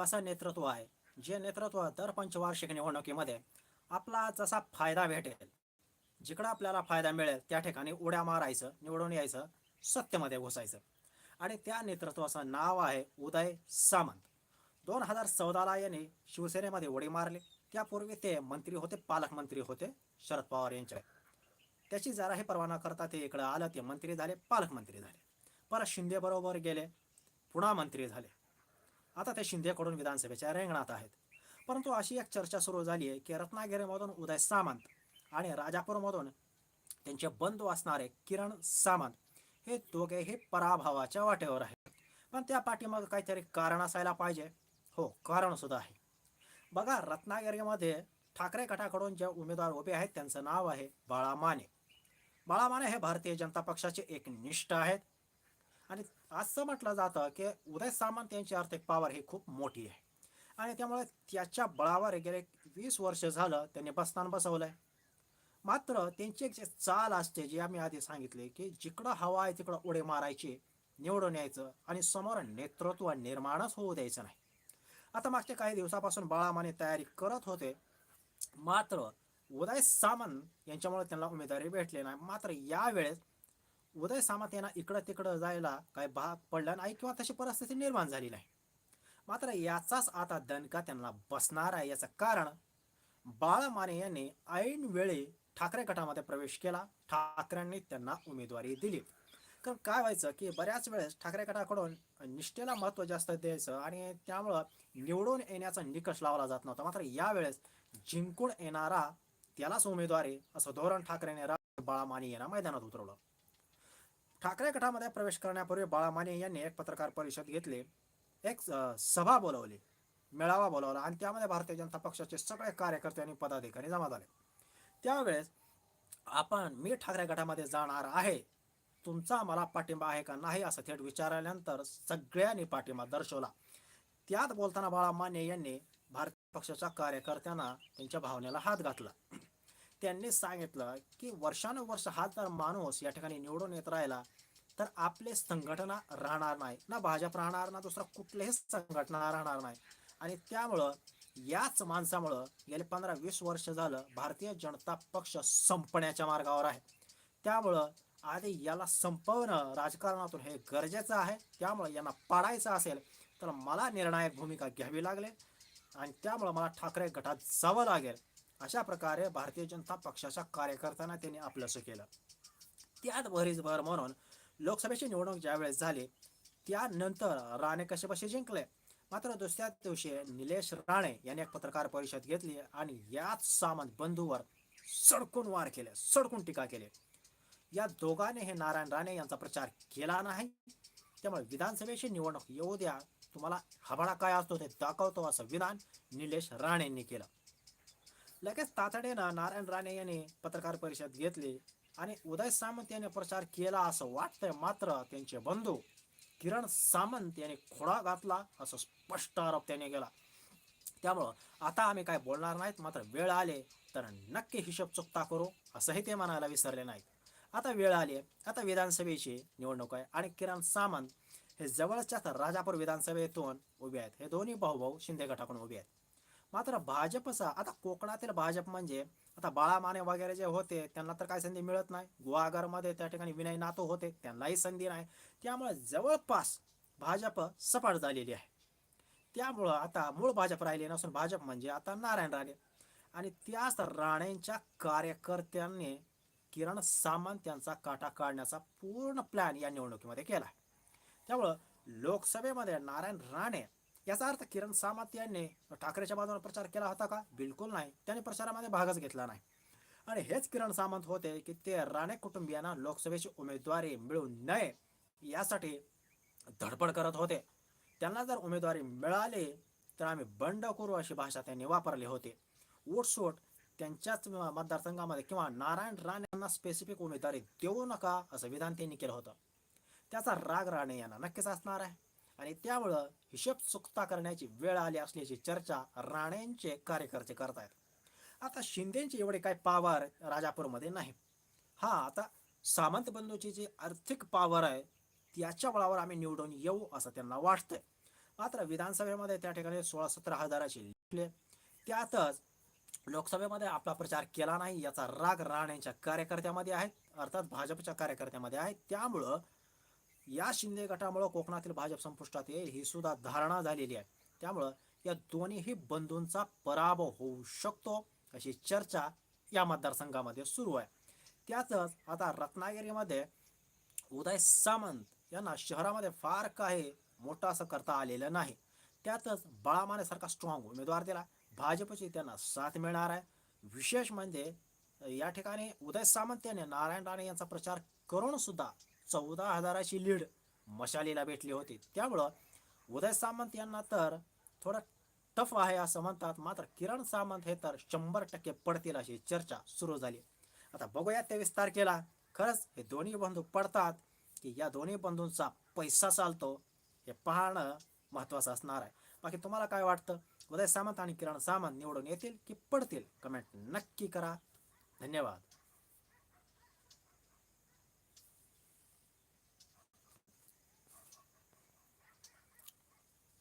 एक असं नेतृत्व आहे? जे नेतृत्व दर पंचवार्षिक निवडणुकीमध्ये आपला जसा फायदा भेटेल जिकडं आपल्याला फायदा मिळेल त्या ठिकाणी उड्या मारायचं निवडून यायचं सत्तेमध्ये घुसायचं. आणि त्या नेतृत्वाचं नाव आहे उदय सामंत. दोन हजार चौदाला याने शिवसेनेमध्ये उडी मारली. त्यापूर्वी ते मंत्री होते पालकमंत्री होते शरद पवार यांच्या त्याची जराही परवाना करता ते इकडं आलं ते मंत्री झाले पालकमंत्री झाले. परत शिंदे बरोबर गेले पुन्हा मंत्री झाले. आता ते शिंदेकडून विधानसभेच्या रेंगणात आहेत. परंतु अशी एक चर्चा सुरू झाली आहे की रत्नागिरीमधून उदय सामंत आणि राजापूरमधून त्यांचे बंधू असणारे किरण सामंत हे दोघेही पराभवाच्या वाटेवर आहेत. पण त्या पाठीमागं काहीतरी कारण असायला पाहिजे. हो कारण सुद्धा आहे. बघा रत्नागिरीमध्ये ठाकरे गटाकडून जे उमेदवार उभे आहेत त्यांचं नाव आहे बाळा माने बाळा माने हे भारतीय जनता पक्षाचे एक निष्ठ आहेत. आणि असं म्हटलं जातं की उदय सामंत यांची आर्थिक पॉवर ही खूप मोठी आहे. आणि त्यामुळे त्याच्या बळावर गेले वीस वर्ष झालं त्यांनी बसतान आहे मात्र त्यांची एक जे चाल असते जी आम्ही आधी सांगितले की जिकडं हवा आहे तिकडं उडे मारायचे निवडून यायचं आणि समोर नेतृत्व निर्माणच होऊ द्यायचं नाही. आता मागच्या काही दिवसापासून बाळामाने तयारी करत होते. मात्र उदय सामंत यांच्यामुळे त्यांना उमेदवारी भेटली नाही. मात्र यावेळेस उदय सामंत यांना इकडं तिकडं जायला काय भाग पडला नाही किंवा तशी परिस्थिती निर्माण झाली नाही. मात्र याचाच आता दणका त्यांना बसणार आहे याचं कारण बाळा माने यांनी ऐन वेळी ठाकरे गटामध्ये प्रवेश केला. ठाकरेंनी त्यांना उमेदवारी दिली. कारण काय व्हायचं की बऱ्याच वेळेस ठाकरे गटाकडून निष्ठेला महत्त्व जास्त द्यायचं आणि त्यामुळं निवडून येण्याचा निकष लावला जात नव्हता. मात्र यावेळेस जिंकून येणारा त्यालाच उमेदवारी असं धोरण ठाकरेने रा- बाळा माने यांना मैदानात उतरवलं. ठाकरे गटामध्ये प्रवेश करण्यापूर्वी बाळा माने यांनी एक पत्रकार परिषद घेतली. एक सभा बोलवली. मेळावा बोलावला आणि त्यामध्ये भारतीय जनता पक्षाचे सगळे कार्यकर्ते आणि पदाधिकारी जमा झाले. त्यावेळेस आपण मी ठाकरे गटामध्ये जाणार आहे. तुमचा मला पाठिंबा आहे का नाही असं थेट विचारल्यानंतर सगळ्यांनी पाठिंबा दर्शवला. त्यात बोलताना बाळा माने यांनी भारतीय पक्षाच्या कार्यकर्त्यांना त्यांच्या भावनेला हात घातला. त्यांनी सांगितलं की वर्षानुवर्ष हा जर माणूस या ठिकाणी निवडून येत राहिला तर आपले संघटना राहणार नाही. ना भाजप राहणार ना दुसरा कुठलेही संघटना राहणार नाही. आणि त्यामुळं याच माणसामुळं गेले पंधरा वीस वर्ष झालं भारतीय जनता पक्ष संपण्याच्या मार्गावर आहे. त्यामुळं आधी याला संपवणं राजकारणातून हे गरजेचं आहे. त्यामुळं यांना पाडायचं असेल तर मला निर्णायक भूमिका घ्यावी लागेल आणि त्यामुळं मला ठाकरे गटात जावं लागेल. अशा प्रकारे भारतीय जनता पक्षाच्या कार्यकर्त्यांना त्यांनी आपलंसं केलं. त्यात भरीसभर म्हणून लोकसभेची निवडणूक ज्यावेळेस झाली त्यानंतर राणे कसे जिंकले? मात्र दुसऱ्या दिवशी निलेश राणे यांनी एक पत्रकार परिषद घेतली आणि याच सामंत बंधूवर सडकून वार केले सडकून टीका केली. या दोघांनी हे नारायण राणे यांचा प्रचार केला नाही. त्यामुळे विधानसभेची निवडणूक येऊ द्या. तुम्हाला हबाळा काय असतो ते दाखवतो असं विधान निलेश राणेंनी केलं. लगेच तातडीनं नारायण राणे यांनी पत्रकार परिषद घेतली आणि उदय सामंत यांनी प्रचार केला असं वाटतंय मात्र त्यांचे बंधू किरण सामंत यांनी खोडा घातला असं स्पष्ट आरोप त्यांनी केला. त्यामुळं आता आम्ही काय बोलणार नाहीत मात्र वेळ आले तर नक्की हिशोब चुकता करू असंही ते म्हणायला विसरले नाहीत. आता वेळ आली आता विधानसभेची निवडणूक आहे आणि किरण सामंत हे जवळच्याच राजापूर विधानसभेतून उभे आहेत. हे दोन्ही भाऊ भाऊ शिंदे गटाकडून उभे आहेत. मात्र भाजपचा आता कोकणातील भाजप म्हणजे आता बाळा माने वगैरे जे होते त्यांना तर काय संधी मिळत नाही. गुहागरमध्ये त्या ठिकाणी विनय नातो होते त्यांनाही संधी नाही. त्यामुळे जवळपास भाजप सपाट झालेली आहे. त्यामुळं आता मूळ भाजप राहिले नसून भाजप म्हणजे आता नारायण राणे. आणि त्याच राणेंच्या कार्यकर्त्यांनी किरण सामंत यांचा काटा काढण्याचा पूर्ण प्लॅन या निवडणुकीमध्ये केला त्यामुळं लोकसभेमध्ये नारायण राणे याचा अर्थ किरण सामंत यांनी ठाकरेच्या बाजूने प्रचार केला होता का? बिलकुल नाही. त्यांनी प्रचारामध्ये भागच घेतला नाही. आणि हेच किरण सामंत होते की ते राणे कुटुंबियांना लोकसभेची उमेदवारी मिळू नये यासाठी धडपड करत होते. त्यांना जर उमेदवारी मिळाली तर आम्ही बंड करू अशी भाषा त्यांनी वापरली होती. उठसूट त्यांच्याच मतदारसंघामध्ये किंवा नारायण राणे यांना स्पेसिफिक उमेदवारी देऊ नका असं विधान त्यांनी केलं होतं. त्याचा राग राणे यांना नक्कीच असणार आहे. आणि त्यामुळं हिशेब चुकता करण्याची वेळ आली असल्याची चर्चा राणेंचे कार्यकर्ते करतायत. आता शिंदेचे एवढे काय पावर राजापूरमध्ये नाही. हा आता सामंत बंधूची जी आर्थिक पावर आहे त्याच्या बळावर आम्ही निवडून येऊ असं त्यांना वाटतंय. मात्र विधानसभेमध्ये त्या ठिकाणी सोळा सतरा हजाराची लिखले त्यातच लोकसभेमध्ये आपला प्रचार केला नाही याचा राग राणेंच्या कार्यकर्त्यामध्ये आहे अर्थात भाजपच्या कार्यकर्त्यामध्ये आहे. त्यामुळं या शिंदे गटामुळं कोकणातील भाजप संपुष्टात येईल ही सुद्धा धारणा झालेली आहे. त्यामुळं या दोन्हीही बंधूंचा पराभव होऊ शकतो अशी चर्चा या मतदारसंघामध्ये सुरू आहे. त्यातच आता रत्नागिरीमध्ये उदय सामंत यांना शहरामध्ये फार काही मोठं असं करता आलेलं नाही. त्यातच बाळामानेसारखा स्ट्रॉंग उमेदवार दिला. भाजपची त्यांना साथ मिळणार आहे. विशेष म्हणजे या ठिकाणी उदय सामंत यांनी नारायण राणे यांचा प्रचार करून सुद्धा चौदा हजाराची लीड मशालीला भेटली होती. त्यामुळं उदय सामंत यांना तर थोडं टफ आहे असं म्हणतात. मात्र किरण सामंत हे तर शंभर टक्के पडतील अशी चर्चा सुरू झाली. आता बघूया तेवीस तारखेला खरंच हे दोन्ही बंधू पडतात की या दोन्ही बंधूंचा पैसा चालतो हे पाहणं महत्वाचं असणार आहे. बाकी तुम्हाला काय वाटतं? उदय सामंत आणि किरण सामंत निवडून येतील की पडतील? कमेंट नक्की करा. धन्यवाद.